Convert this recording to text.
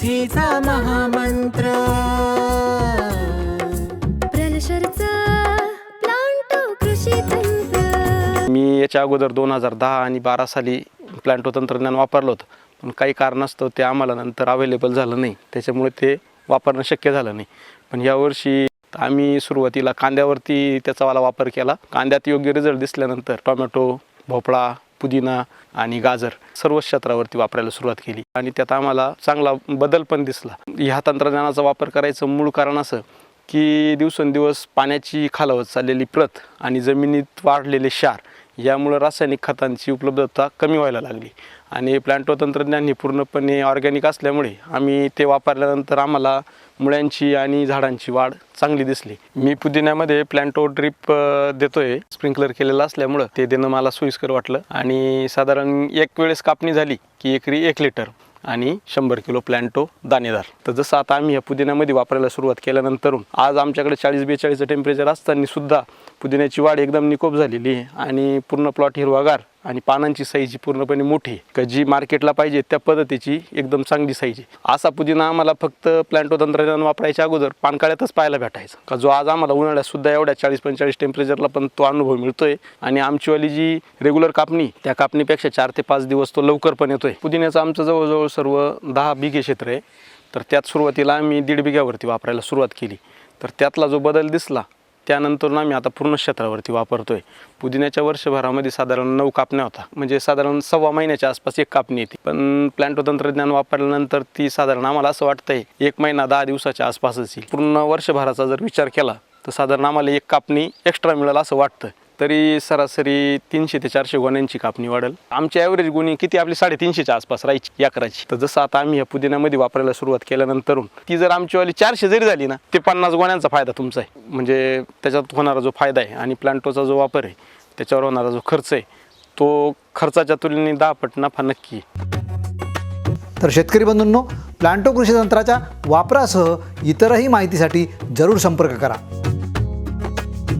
समृद्धीचा महामंत्र. प्रलशरचा प्लांटो कृषी तंत्र. मी याच्या अगोदर दोन हजार दहा आणि बारा साली प्लॅन्टो तंत्रज्ञान वापरलं होतं. पण काही कारणास्तव ते आम्हाला नंतर अवेलेबल झालं नाही. त्याच्यामुळे ते वापरणं शक्य झालं नाही. पण यावर्षी आम्ही सुरुवातीला कांद्यावरती त्याचा वाला वापर केला. कांद्यात योग्य रिझल्ट दिसल्यानंतर टोमॅटो भोपळा पुदिना आणि गाजर सर्व क्षेत्रावरती वापरायला सुरुवात केली. आणि त्यात आम्हाला चांगला बदल पण दिसला. ह्या तंत्रज्ञानाचा वापर करायचं मूळ कारण असं की दिवसेंदिवस पाण्याची खालावत चाललेली प्रत आणि जमिनीत वाढलेले क्षार यामुळं रासायनिक खतांची उपलब्धता कमी व्हायला लागली. आणि प्लॅन्टो तंत्रज्ञान हे पूर्णपणे ऑर्गॅनिक असल्यामुळे आम्ही ते वापरल्यानंतर आम्हाला मुळ्यांची आणि झाडांची वाढ चांगली दिसली. मी पुदिन्यामध्ये प्लॅन्टो ड्रीप देतोय. स्प्रिंकलर केलेलं असल्यामुळं ते देणं मला सोयीस्कर वाटलं. आणि साधारण एक वेळेस कापणी झाली की एकरी एक लिटर. आणि शंभर किलो प्लॅन्टो दाणेदार. तर जसं आता आम्ही या पुदिन्यामध्ये वापरायला सुरुवात केल्यानंतर आज आमच्याकडे चाळीस बेचाळीसचं टेम्परेचर असताना सुद्धा पुदिन्याची वाढ एकदम निकोप झालेली आहे आणि पूर्ण प्लॉट हिरवागार. आणि पानांची साईज पूर्णपणे मोठी का जी मार्केटला पाहिजे त्या पद्धतीची एकदम चांगली साईज आहे. असा पुदिना आम्हाला फक्त प्लॅन्टो तंत्रज्ञान वापरायच्या अगोदर पानकाळ्यातच पाहायला भेटायचा. का जो आज आम्हाला उन्हाळ्यात सुद्धा एवढ्या चाळीस पंचेचाळीस टेम्परेचरला पण तो अनुभव मिळतोय. आणि आमचीवाली जी रेग्युलर कापणी त्या कापणीपेक्षा चार ते पाच दिवस तो लवकर पण येतोय. पुदिन्याचं आमचं जवळजवळ सर्व दहा बिघे क्षेत्र आहे. तर त्यात सुरुवातीला आम्ही दीड बिघ्यावरती वापरायला सुरुवात केली. तर त्यातला जो बदल दिसला त्यानंतर आम्ही आता पूर्ण क्षेत्रावरती वापरतो आहे पुदिन्याच्या वर्षभरामध्ये साधारण नऊ कापण्या होता. म्हणजे साधारण सव्वा महिन्याच्या आसपास एक कापणी येते. पण प्लॅन्टो तंत्रज्ञान वापरल्यानंतर ती साधारण आम्हाला असं वाटतंय एक महिना दहा दिवसाच्या आसपासच येईल. पूर्ण वर्षभराचा जर विचार केला तर साधारण आम्हाला एक कापणी एक्स्ट्रा मिळेल असं वाटतं. तरी सरासरी तीनशे ते चारशे गोण्यांची कापणी वाढेल. आमची ॲव्हरेज गुणी किती? आपली साडेतीनशेच्या आसपास राहायची एकराची. तर जसं आता आम्ही या पुदिन्यामध्ये वापरायला सुरुवात केल्यानंतर ती जर आमचीवाली चारशे जरी झाली ना ते पन्नास गोण्यांचा फायदा तुमचा आहे. म्हणजे त्याच्यात होणारा जो फायदा आहे आणि प्लांटोचा जो वापर आहे त्याच्यावर होणारा जो खर्च आहे तो खर्चाच्या तुलनेने दहा पट नफा नक्की तर शेतकरी बंधूंनो प्लांटो कृषी तंत्राच्या वापरासह इतरही माहितीसाठी जरूर संपर्क करा.